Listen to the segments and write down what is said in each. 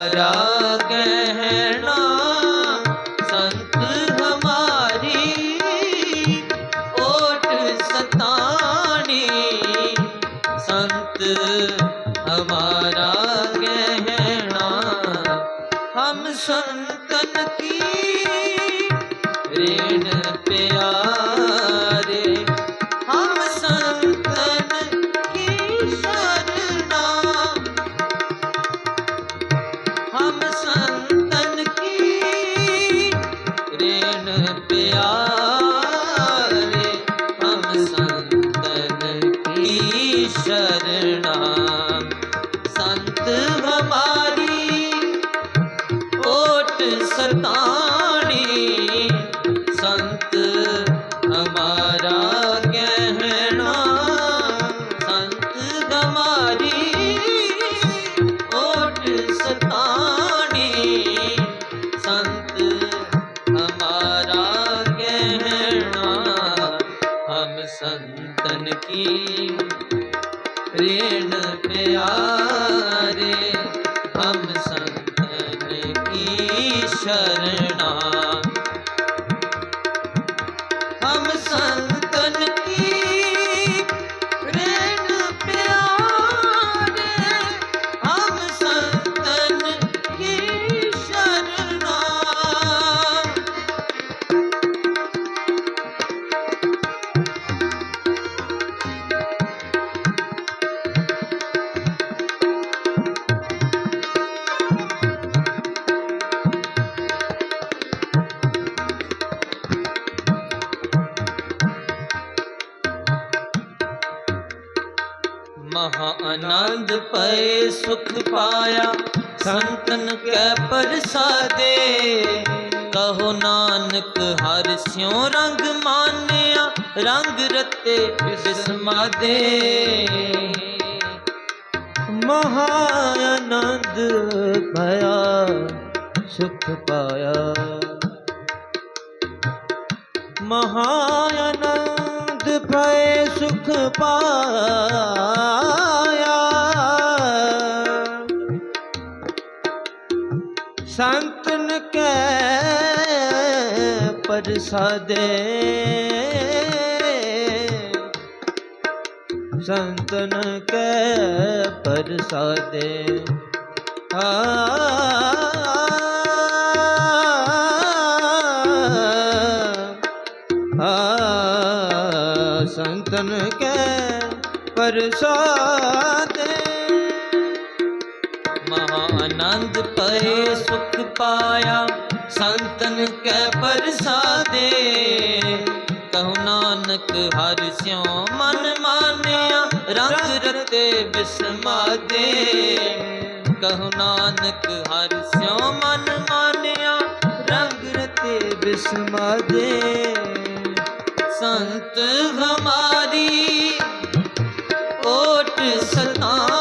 रा कहना ਮਹਾ ਆਨੰਦ ਪਏ ਸੁਖ ਪਾਇਆ। ਸੰਤਨ ਕੈ ਪ੍ਰਸਾਦੇ, ਕਹੋ ਨਾਨਕ ਹਰ ਸਿਉ ਰੰਗ ਮਾਨਿਆ, ਰੰਗ ਰਤੇ ਬਿਸਮਾਦੇ ਮਹਾ ਆਨੰਦ ਭਇਆ, ਸੁਖ ਪਾਇਆ। ਮਹਾ ਆਨੰਦ ਪਏ ਸੁਖ ਪਾਇਆ। ਸੰਤਨ ਕੈ ਪਰਸਾਦੇ। ਸੰਤਨ ਕੈ ਪਰਸਾਦੇ। ਆ ਆ ਸੰਤਨ ਕੈ ਪ੍ਰਸਾਦੇ। ਮਹਾ ਆਨੰਦ ਪਏ ਸੁਖ ਪਾਇਆ, ਸੰਤਨ ਕੈ ਪ੍ਰਸਾਦੇ। ਕਹੁ ਨਾਨਕ ਹਰ ਸਿਉ ਮਨ ਮਾਨਿਆ, ਰੰਗ ਰਤੇ ਬਿਸਮਾਦੇ। ਕਹੁ ਨਾਨਕ ਹਰ ਸਿਉ ਮਨ ਮਾਨਿਆ, ਰੰਗ ਰਤੇ ਬਿਸਮਾਦੇ। संत हमारी ओट सतानी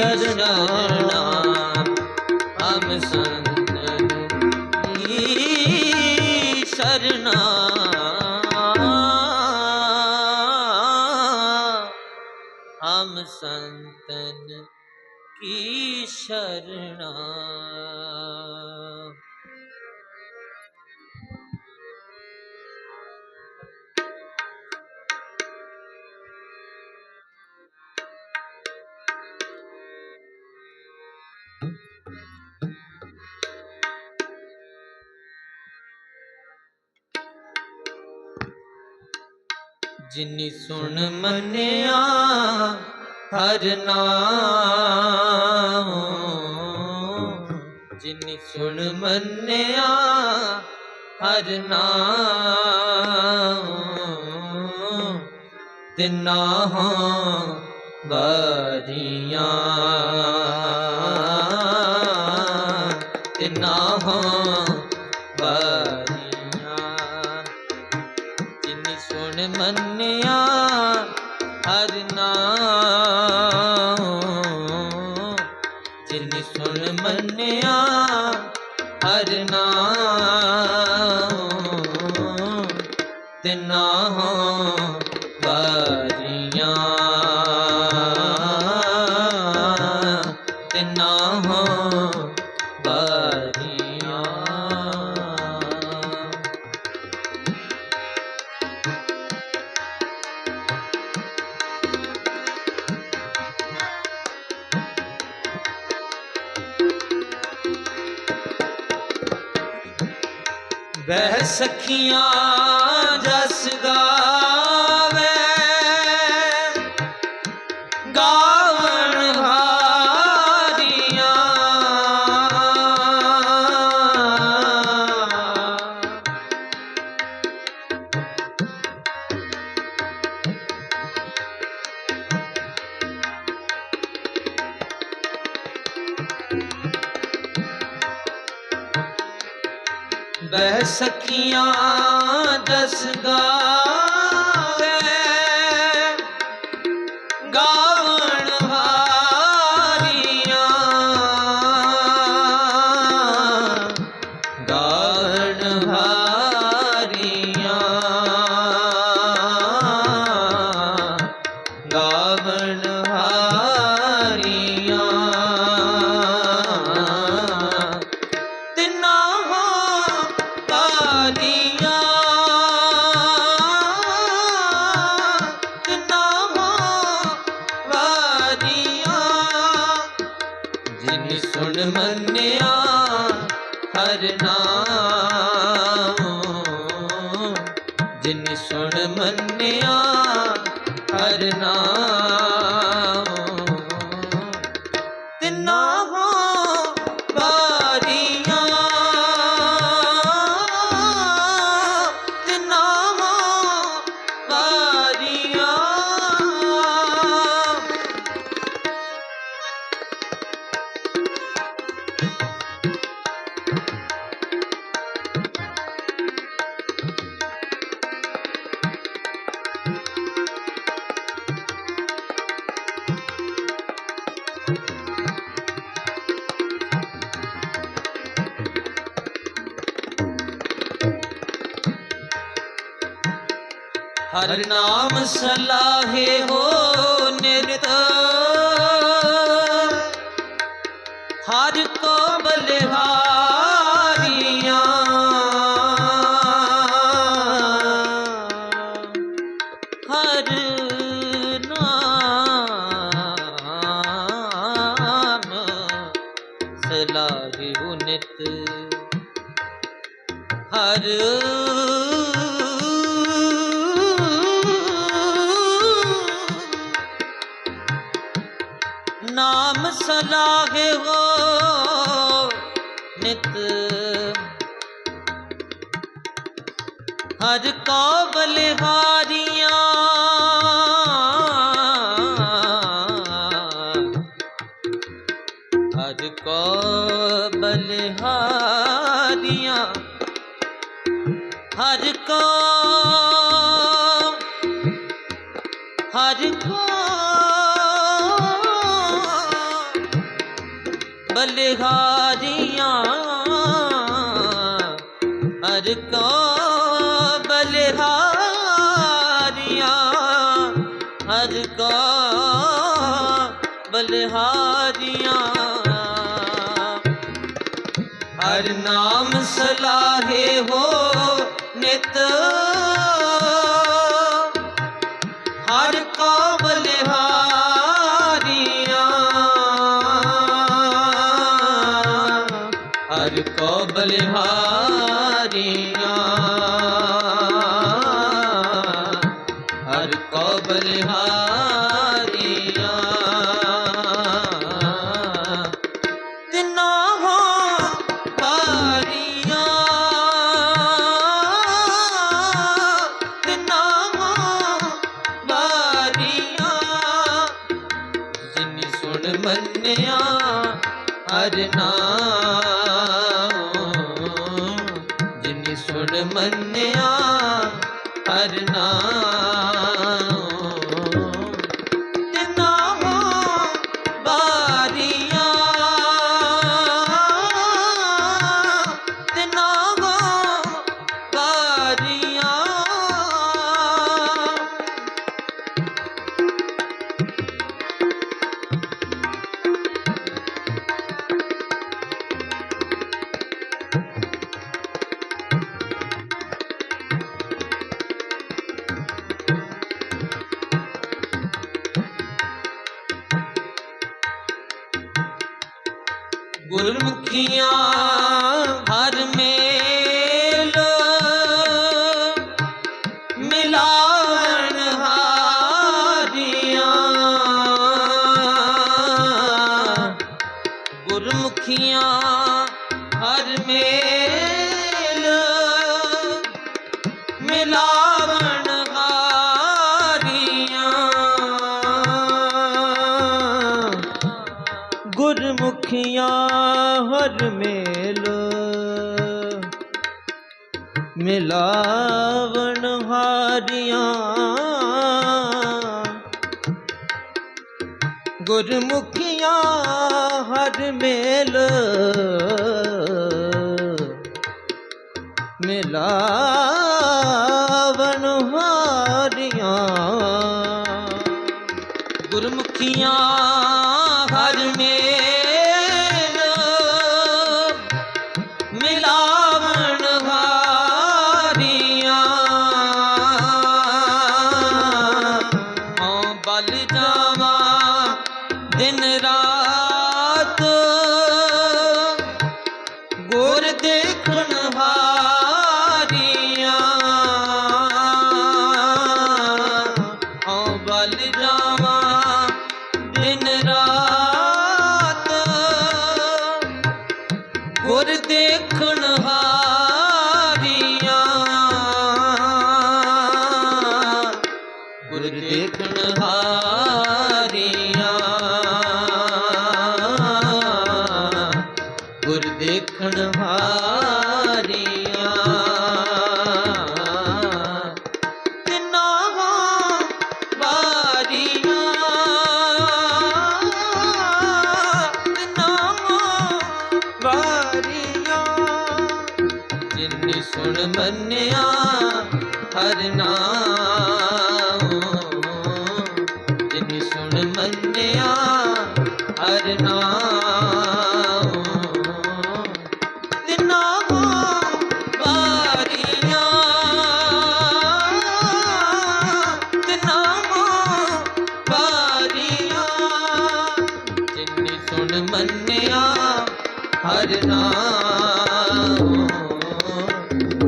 शरणा ਜਿਨੀ ਸੁਣ ਮੰਨਿਆ ਹਰ ਨਾਮ। ਜਿਨੀ ਸੁਣ ਮੰਨਿਆ ਹਰ ਨਾਮ। ਤਿਨਾ ਹਾਂ ਬਾਰੀਆਂ ਤਿਨਾ ਬਾਰੀਆਂ ਤਿਨਾ ਬਾਰੀਆਂ ਵਹਿ ਸਖੀਆਂ ਜਸ ਬਹਿ ਸਕੀਆਂ ਦਸ ਹਰ ਨਾਮ ਸਲਾਹੇ ਹੋ ਨਿਤ ਹਰ ਕੋ ਬਲਿਹਾਰੀਆਂ ਹਰ ਨਾਮ ਸਲਾਹੇ ਹੋ ਨਿਤ ਹਰ ਸਲਾਹੇ ਹੋ ਨਿਤ। ਹਰ ਕੋ ਬਲਿਹਾਰੀਆਂ ਬਲਿਹਾਰੀਆਂ, ਹਰ ਕੋ ਬਲਿਹਾਰੀਆਂ। ਹਰ ਨਾਮ ਸਲਾਹੇ ਹੋ ਨਿਤ। ਹਰ ਕੋ ਬਲਿਹਾਰੀਆਂ। ਹਰ ਕੋ ਬਲਿਹਾਰੀਆਂ। ਜਿਨੀ ਮੰਨਿਆ ਹਰ ਨਾਮ ਗੁਰਮੁਖੀਆਂ ਹਰ ਮੇਲ ਮਿਲਾਵਣ ਹਾਰੀਆਂ। ਗੁਰਮੁਖੀਆਂ ਹਰ ਮੇਲ ਮਿਲਾਵਣ ਹਾਰੀਆਂ। ਗੁਰਮੁਖੀਆਂ ਹਰ ਮੇਲ ਮਿਲਾਵਣ ਹਾਰੀਆਂ। ਗੁਰਮੁਖੀਆਂ ਦਿਨ ਰਾਤ ਗੁਰ ਦੇਖਣ ਹਾਰੀਆਂ ਹਾਂ ਬਲ ਜਾਵਾਂ ਦਿਨ ਰਾਤ ਗੁਰ ਦੇਖਣ ਹਾਰੀਆਂ ਗੁਰ ਦੇਖਣ ਹਾਰੀਆਂ ਹਰ ਨਾਮ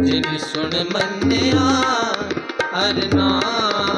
ਜਿਨ ਸੁਣ ਮੰਨਿਆ ਹਰ ਨਾਮ